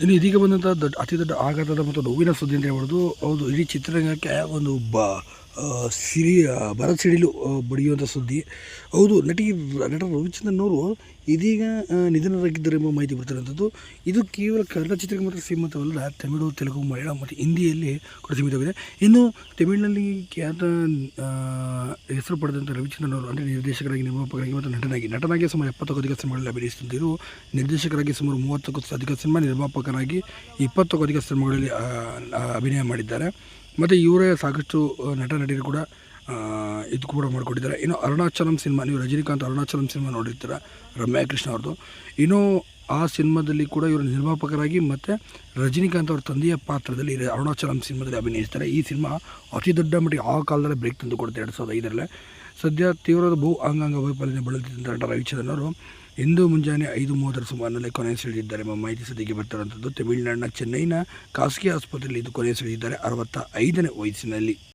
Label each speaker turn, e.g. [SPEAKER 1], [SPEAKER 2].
[SPEAKER 1] ಇನ್ನು ಇದೀಗ ಬಂದಂಥ ದೊಡ್ಡ, ಅತಿ ದೊಡ್ಡ ಆಘಾತದ ಮತ್ತು ನೋವಿನ ಸುದ್ದಿ ಅಂತ ಹೇಳ್ಬೋದು. ಹೌದು, ಇಡೀ ಚಿತ್ರರಂಗಕ್ಕೆ ಒಂದು ಬ ಸಿರಿ ಭರತ್ ಸಿಡಿಲು ಬಡಿಯುವಂಥ ಸುದ್ದಿ. ಹೌದು, ನಟಿ ನಟ ರವಿಚಂದ್ರನ್ ಇದೀಗ ನಿಧನರಾಗಿದ್ದಾರೆ ಎಂಬ ಮಾಹಿತಿ ಬರ್ತಿರುವಂಥದ್ದು ಇದು ಕೇವಲ ಕನ್ನಡ ಚಿತ್ರಕ್ಕೆ ಮಾತ್ರ ಸೀಮಿತವಲ್ಲ ತಮಿಳು, ತೆಲುಗು, ಮಲಯಾಳಂ ಮತ್ತು ಹಿಂದಿಯಲ್ಲಿ ಕೂಡ ಸೀಮಿತವಾಗಿದೆ. ಇನ್ನು ತಮಿಳಿನಲ್ಲಿ ಖ್ಯಾತ ಹೆಸರು ಪಡೆದಂಥ ರವಿಚಂದ್ರನ್ ಅವರು ಅಂದರೆ ನಿರ್ದೇಶಕರಾಗಿ, ನಿರ್ಮಾಪಕರಾಗಿ ಮತ್ತು ನಟನಾಗಿ ನಟನಾಗಿ ಸುಮಾರು ಎಪ್ಪತ್ತಕ್ಕೂ ಅಧಿಕ ಸಿನಿಮಾಗಳಲ್ಲಿ ಅಭಿನಯಿಸುತ್ತಿದ್ದರು. ನಿರ್ದೇಶಕರಾಗಿ ಸುಮಾರು ಮೂವತ್ತಕ್ಕೂ ಅಧಿಕ ಸಿನಿಮಾ ನಿರ್ಮಾಪಕರಾಗಿ ಇಪ್ಪತ್ತಕ್ಕೂ ಅಧಿಕ ಸಿನಿಮಾಗಳಲ್ಲಿ ಅಭಿನಯ ಮಾಡಿದ್ದಾರೆ. ಮತ್ತು ಇವರೇ ಸಾಕಷ್ಟು ನಟ, ನಟಿಯರು ಕೂಡ ಇದು ಕೂಡ ಮಾಡಿಕೊಟ್ಟಿದ್ದಾರೆ. ಇನ್ನು ಅರುಣಾಚಲಂ ಸಿನಿಮಾ, ನೀವು ರಜನಿಕಾಂತ್ ಅರುಣಾಚಲಂ ಸಿನಿಮಾ ನೋಡಿರ್ತೀರ ರಮ್ಯಾ ಕೃಷ್ಣ ಅವ್ರದ್ದು. ಇನ್ನು ಆ ಸಿನಿಮಾದಲ್ಲಿ ಕೂಡ ಇವರು ನಿರ್ಮಾಪಕರಾಗಿ ಮತ್ತು ರಜನಿಕಾಂತ್ ಅವರ ತಂದೆಯ ಪಾತ್ರದಲ್ಲಿ ಅರುಣಾಚಲಂ ಸಿನಿಮಾದಲ್ಲಿ ಅಭಿನಯಿಸ್ತಾರೆ. ಈ ಸಿನಿಮಾ ಅತಿ ದೊಡ್ಡ ಮಟ್ಟಿಗೆ ಆ ಕಾಲದಲ್ಲೇ ಬ್ರೇಕ್ ತಂದು ಕೊಡುತ್ತೆ ಎರಡು ಸಾವಿರದ ಐದರಲ್ಲೇ. ಸದ್ಯ ತೀವ್ರದ ಭೂ ಅಂಗಾಂಗ ವೈಫಲ್ಯ ಬಳಲುತ್ತಿದ್ದಂಥ ರವಿಚಂದ್ರನ್ ಅವರು ಇಂದು ಮುಂಜಾನೆ ಐದು ಮೂವತ್ತರ ಸುಮಾರಿನಲ್ಲಿ ಕೊನೆಯುಸಿಳಿದಿದ್ದಾರೆ ಎಂಬ ಮಾಹಿತಿ ಸದ್ಯಕ್ಕೆ ಬರ್ತಿರುವಂಥದ್ದು ತಮಿಳುನಾಡಿನ ಚೆನ್ನೈನ ಖಾಸಗಿ ಆಸ್ಪತ್ರೆಯಲ್ಲಿ ಇದು ಕೊನೆಯುಸಿಳಿದಿದ್ದಾರೆ ಅರವತ್ತ ಐದನೇ ವಯಸ್ಸಿನಲ್ಲಿ.